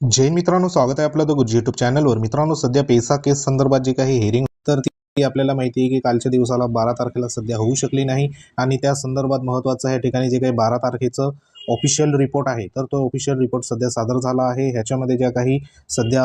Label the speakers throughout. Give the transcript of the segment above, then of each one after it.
Speaker 1: जैन मित्रांनो स्वागत आहे आपलं गुरुजी युट्यूब चॅनलवर मित्रांनो सध्या पेसा केस संदर्भात जे काही हेरिंग तर ती आपल्याला माहिती आहे की कालच्या दिवसाला बारा तारखेला सध्या होऊ शकली नाही आणि त्या संदर्भात महत्त्वाचं या ठिकाणी जे काही बारा तारखेचं ऑफिशियल रिपोर्ट आहे तर तो ऑफिशियल रिपोर्ट सध्या सादर झाला आहे. ह्याच्यामध्ये ज्या काही सध्या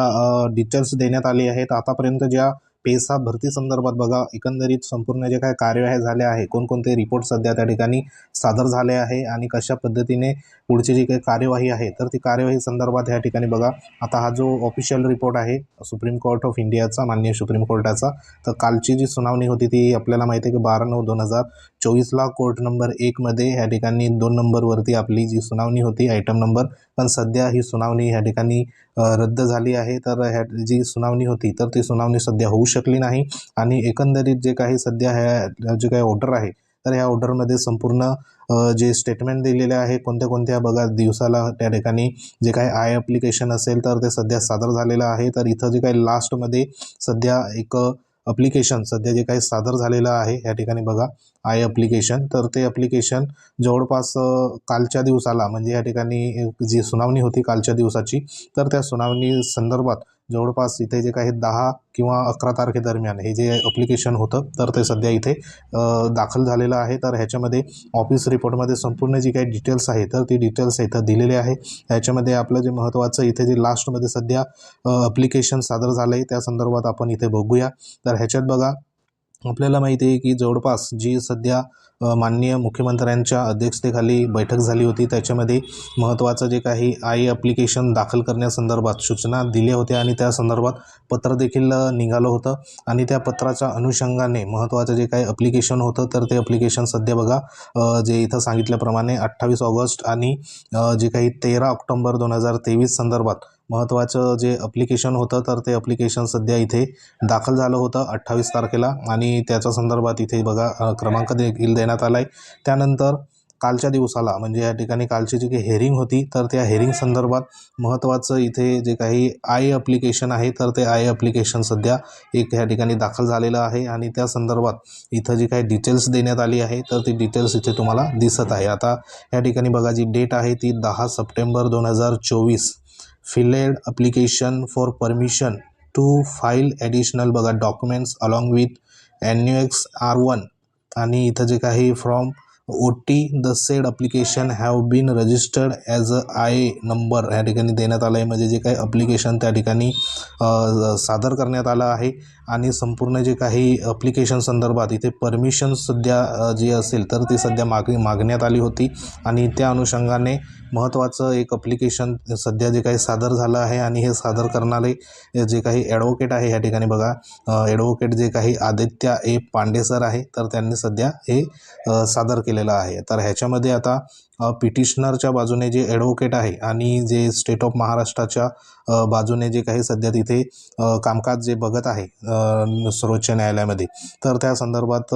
Speaker 1: डिटेल्स देण्यात आले आहेत आतापर्यंत ज्या पेसा भरती संदर्भात बघा एकंदरीत संपूर्ण जे काय कार्यवाही झाले आहे कोणकोणते रिपोर्ट सध्या त्या ठिकाणी सादर झाले आहे आणि कशा पद्धतीने पुढची जी काही कार्यवाही आहे तर ती कार्यवाही संदर्भात ह्या ठिकाणी बघा. आता हा जो ऑफिशियल रिपोर्ट आहे सुप्रीम कोर्ट ऑफ इंडियाचा माननीय सुप्रीम कोर्टाचा तर कालची जी सुनावणी होती ती आपल्याला माहिती आहे की बारा नऊ दोन हजार चोवीसला कोर्ट नंबर एकमध्ये ह्या ठिकाणी दोन नंबरवरती आपली जी सुनावणी होती आयटम नंबर पण सध्या ही सुनावणी ह्या ठिकाणी रद्द झाली आहे तर ह्या जी सुनावणी होती तर ती सुनावणी सध्या होऊ शकली नाही. आणि एकंदरीत जे काही सध्या ह्या जे काही ऑर्डर आहे तर ह्या ऑर्डरमध्ये संपूर्ण जे स्टेटमेंट दिलेले आहे कोणत्या कोणत्या बघा दिवसाला त्या ठिकाणी जे काही आय ॲप्लिकेशन असेल तर ते सध्या सादर झालेलं आहे. तर इथं जे काही लास्टमध्ये सध्या एक अप्लिकेशन सध्या जे काही सादर झालेलं आहे या ठिकाणी बघा आय अप्लिकेशन तर ते अप्लिकेशन जवळपास कालच्या दिवसाला म्हणजे या ठिकाणी जी सुनावणी होती कालच्या दिवसाची तर त्या सुनावणी संदर्भात जवळपास इथे जे काही दहा किंवा अकरा तारखेदरम्यान हे जे अप्लिकेशन होतं तर ते सध्या इथे दाखल झालेलं आहे. तर ह्याच्यामध्ये ऑफिस रिपोर्टमध्ये संपूर्ण जी काही डिटेल्स आहे तर ती डिटेल्स इथं दिलेले आहे. ह्याच्यामध्ये आपलं जे महत्त्वाचं इथे जे लास्टमध्ये सध्या अप्लिकेशन सादर झालं आहे त्या संदर्भात आपण इथे बघूया. तर ह्याच्यात बघा आपल्याला माहिती आहे की जवळपास जी सध्या माननीय मुख्यमंत्र्यांच्या अध्यक्षतेखाली बैठक झाली होती त्याच्यामध्ये महत्त्वाचं जे काही आय ॲप्लिकेशन दाखल करण्यासंदर्भात सूचना दिल्या होत्या आणि त्या संदर्भात पत्र देखील निघालं होतं. आणि त्या पत्राच्या अनुषंगाने महत्त्वाचं जे काही अप्लिकेशन होतं तर ते अप्लिकेशन सध्या बघा जे इथं सांगितल्याप्रमाणे अठ्ठावीस ऑगस्ट आणि जे काही तेरा ऑक्टोंबर दोन हजार तेवीस संदर्भात महत्त्वाचं जे अप्लिकेशन होतं तर ते अप्लिकेशन सध्या इथे दाखल झालं होतं अठ्ठावीस तारखेला. आणि त्याच्या संदर्भात इथे बघा क्रमांक देखील देण्यात आला आहे त्यानंतर कालच्या दिवसाला म्हणजे या ठिकाणी कालची जी काही हेरिंग होती तर त्या हेरिंग संदर्भात महत्त्वाचं इथे जे काही आय अप्लिकेशन आहे तर ते आय अप्लिकेशन सध्या एक ह्या ठिकाणी दाखल झालेलं आहे. आणि त्या संदर्भात इथं जी काही डिटेल्स देण्यात आली आहे तर ती डिटेल्स इथे तुम्हाला दिसत आहे. आता या ठिकाणी बघा जी डेट आहे ती दहा सप्टेंबर दोन हजार चोवीस. Filed application for permission to file additional बघा documents along with N U X R one आणि इथं जे काही from O T the said application have been registered as a I number या ठिकाणी देण्यात आलं आहे म्हणजे जे काही अप्लिकेशन त्या ठिकाणी सादर करण्यात आलं आहे. आणि संपूर्ण जे काही अप्लिकेशन संदर्भात इथे परमिशन सध्या जी असेल तर ती सध्या माग मागण्यात आली होती. आणि त्या अनुषंगाने महत्त्वाचं एक अप्लिकेशन सध्या जे काही सादर झालं आहे आणि हे सादर करणारे जे काही ॲडव्होकेट आहे या ठिकाणी बघा ॲडव्होकेट जे काही आदित्य ए पांडे सर आहे तर त्यांनी सध्या हे सादर केलेलं आहे. तर ह्याच्यामध्ये आता पिटिशनरच्या बाजूने जे ॲडव्होकेट आहे आणि जे स्टेट ऑफ महाराष्ट्राच्या बाजूने जे काही सध्या तिथे कामकाज जे बघत आहे सर्वोच्च न्यायालयामध्ये. तर त्या संदर्भात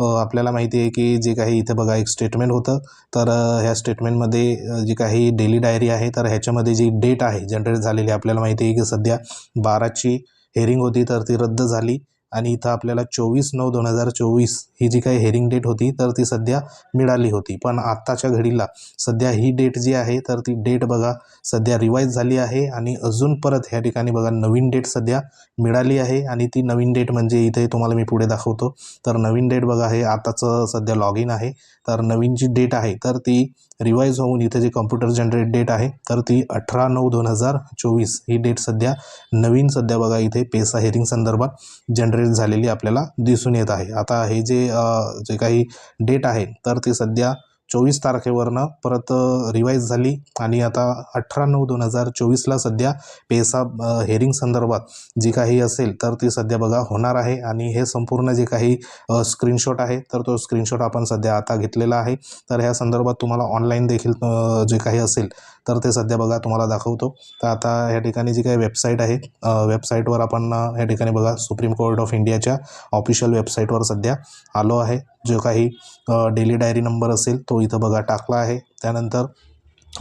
Speaker 1: आपल्याला माहिती आहे की जे काही इथे बघा एक स्टेटमेंट होतं. तर ह्या स्टेटमेंटमध्ये जी काही डेली डायरी आहे तर ह्याच्यामध्ये जी डेट आहे जनरेट झालेली आपल्याला माहिती आहे की सध्या बाराची हेरिंग होती तर ती रद्द झाली. आणि इथं आपल्याला चोवीस नऊ दोन हजार चोवीस ही जी काही हेरिंग डेट होती तर ती सध्या मिळाली होती. पण आत्ताच्या घडीला सध्या ही डेट जी आहे तर ती डेट बघा सध्या रिवाईज झाली आहे आणि अजून परत ह्या ठिकाणी बघा नवीन डेट सध्या मिळाली आहे आणि ती नवीन डेट म्हणजे इथे तुम्हाला मी पुढे दाखवतो. तर नवीन डेट बघा हे आताचं सध्या लॉग इन आहे. तर नवीन जी डेट आहे तर ती रिवाईज होऊन इथे जे कम्प्युटर जनरेट डेट आहे तर ती अठरा नऊ दोन हजार चोवीस ही डेट सध्या नवीन सध्या बघा इथे पेसा हेरिंग संदर्भात जनरेट झालेली आपल्याला दिसून येत आहे. आता हे जे जे काही डेट आहे तर ती सध्या चोवीस तारखेवरनं परत रिवाईज झाली. आणि आता अठरा नऊ दोन हजार चोवीसला सध्या पेसा हेरिंग संदर्भात जी काही असेल तर ती सध्या बघा होणार आहे. आणि हे संपूर्ण जे काही स्क्रीनशॉट आहे तर तो स्क्रीनशॉट आपण सध्या आता घेतलेला आहे. तर ह्या संदर्भात तुम्हाला ऑनलाईन देखील जे काही असेल तर ते सध्या बघा तुम्हाला दाखवतो. तर आता या ठिकाणी जी काही वेबसाईट आहे वेबसाईटवर आपण ह्या या ठिकाणी बघा सुप्रीम कोर्ट ऑफ इंडियाच्या ऑफिशियल वेबसाईटवर सध्या आलो आहे. जो काही डेली डायरी नंबर असेल तो इथं बघा टाकला आहे. त्यानंतर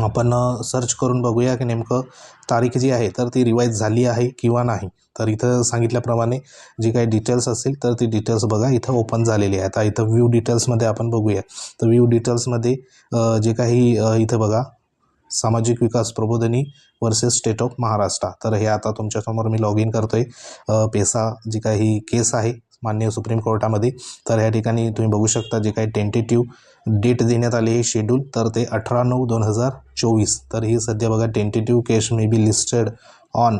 Speaker 1: आपण सर्च करून बघूया की नेमकं तारीख जी आहे तर ती रिवाईज झाली आहे किंवा नाही. तर इथं सांगितल्याप्रमाणे जी काही डिटेल्स असेल तर ती डिटेल्स बघा इथं ओपन झालेली आहे. आता इथं व्ह्यू डिटेल्समध्ये आपण बघूया. तर व्ह्यू डिटेल्समध्ये जे काही इथं बघा Samajik Vikas Prabodhini versus state of Maharashtra. तर हे आता तुमच्यासमोर मी लॉग इन करतो आहे पेसा जी काही केस आहे माननीय सुप्रीम कोर्टामध्ये. तर या ठिकाणी तुम्ही बघू शकता जे काही टेंटेटिव्ह डेट देण्यात आली आहे शेड्यूल तर ते अठरा नऊ दोन हजार चोवीस. तर ही सध्या बघा tentative case may be listed on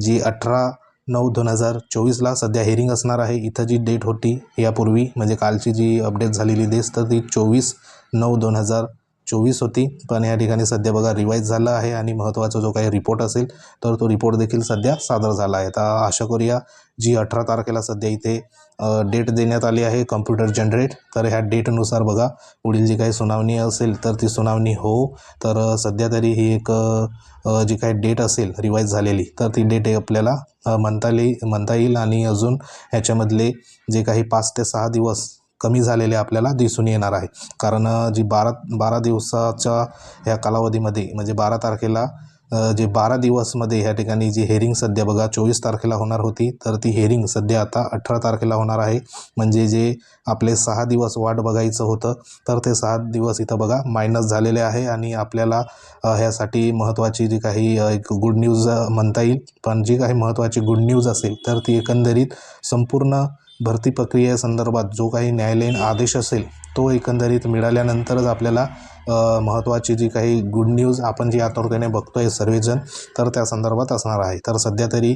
Speaker 1: जी अठरा नऊ दोन हजार चोवीसला सध्या हेरिंग असणार आहे. इथं जी डेट होती यापूर्वी म्हणजे कालची जी अपडेट झालेली डेट तर ती चोवीस नऊ दोन हजार चोवीस होती. पण या ठिकाणी सध्या बघा रिवाईज झाला आहे आणि महत्त्वाचा जो काही रिपोर्ट असेल तर तो रिपोर्ट देखील सध्या सादर झाला आहे. तर आशा करूया जी अठरा तारखेला सध्या इथे डेट देण्यात आली आहे कम्प्युटर जनरेट तर ह्या डेटनुसार बघा पुढील जी काही सुनावणी असेल तर ती सुनावणी हो. तर सध्या तरी ही एक जी काही डेट असेल रिवाईज झालेली तर ती डेट आपल्याला म्हणता येईल म्हणता येईल आणि अजून ह्याच्यामधले जे काही पाच ते सहा दिवस कमी झालेले आपल्याला दिसून येणार आहे. कारण जी बारा बारा दिवसाच्या ह्या कालावधीमध्ये म्हणजे बारा तारखेला जे बारा दिवसमध्ये ह्या ठिकाणी जी हेरिंग सध्या बघा चोवीस तारखेला होणार होती तर ती हेरिंग सध्या आता अठरा तारखेला होणार आहे. म्हणजे जे आपले सहा दिवस वाट बघायचं होतं तर ते सहा दिवस इथं बघा मायनस झालेले आहे आणि आपल्याला ह्यासाठी महत्त्वाची जी काही एक गुड न्यूज म्हणता येईल. पण जी काही महत्त्वाची गुड न्यूज असेल तर ती एकंदरीत संपूर्ण भरती प्रक्रियेसंदर्भात जो काही न्यायालयीन आदेश असेल तो एकंदरीत मिळाल्यानंतरच आपल्याला महत्त्वाची जी काही गुड न्यूज आपण जी आतुरतेने आहे सर्वजण तर त्या संदर्भात असणार आहे. तर सध्या तरी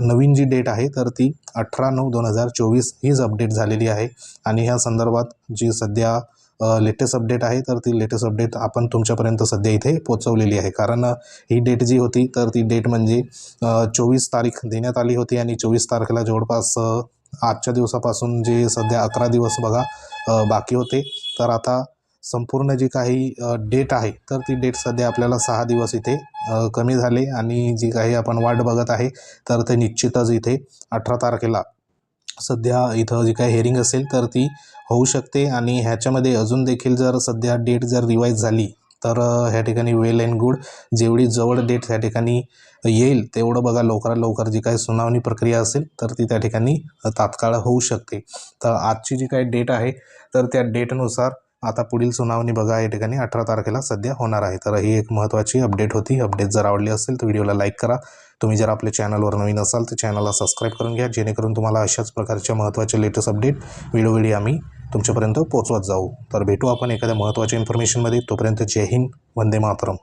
Speaker 1: नवीन जी डेट आहे तर ती अठरा नऊ दोन हजार चोवीस हीच अपडेट झालेली आहे. आणि ह्या संदर्भात जी सध्या लेटेस्ट अपडेट आहे तर ती लेटेस्ट अपडेट आपण तुमच्यापर्यंत सध्या इथे पोचवलेली आहे. कारण ही डेट जी होती तर ती डेट म्हणजे चोवीस तारीख देण्यात आली होती आणि चोवीस तारखेला जवळपास आजच्या दिवसापासून जे सध्या अकरा दिवस बघा बाकी होते. तर आता संपूर्ण जी काही डेट आहे तर ती डेट सध्या आपल्याला सहा दिवस इथे कमी झाले. आणि जी काही आपण वाट बघत आहे तर ते निश्चितच इथे अठरा तारखेला सध्या इथं जी काही हेरिंग असेल तर ती होऊ शकते. आणि ह्याच्यामध्ये अजून देखील जर सध्या डेट जर रिवाईज झाली तर ह्या ठिकाणी वेल अँड गुड जेवढी जवळ डेट ह्या ठिकाणी येईल तेवढं बघा लवकरात लवकर जी काही सुनावणी प्रक्रिया असेल तर ती त्या ठिकाणी तात्काळ होऊ शकते. तर आजची जी काही डेट आहे तर त्या डेटनुसार आता पुढील सुनावणी बघा या ठिकाणी अठरा तारखेला सध्या होणार आहे. तर ही एक महत्त्वाची अपडेट होती. अपडेट जर आवडली असेल तर व्हिडिओला लाईक करा. तुम्ही जर आपल्या चॅनलवर नवीन असाल तर चॅनलला सबस्क्राईब करून घ्या. जेणेकरून तुम्हाला अशाच प्रकारच्या महत्त्वाचे लेटेस्ट अपडेट वेळोवेळी आम्ही तुमच्यापर्यंत पोचवत जाऊ. तर भेटू आपण एखाद्या महत्त्वाच्या इन्फॉर्मेशनमध्ये तोपर्यंत जय हिंद वंदे मातरम.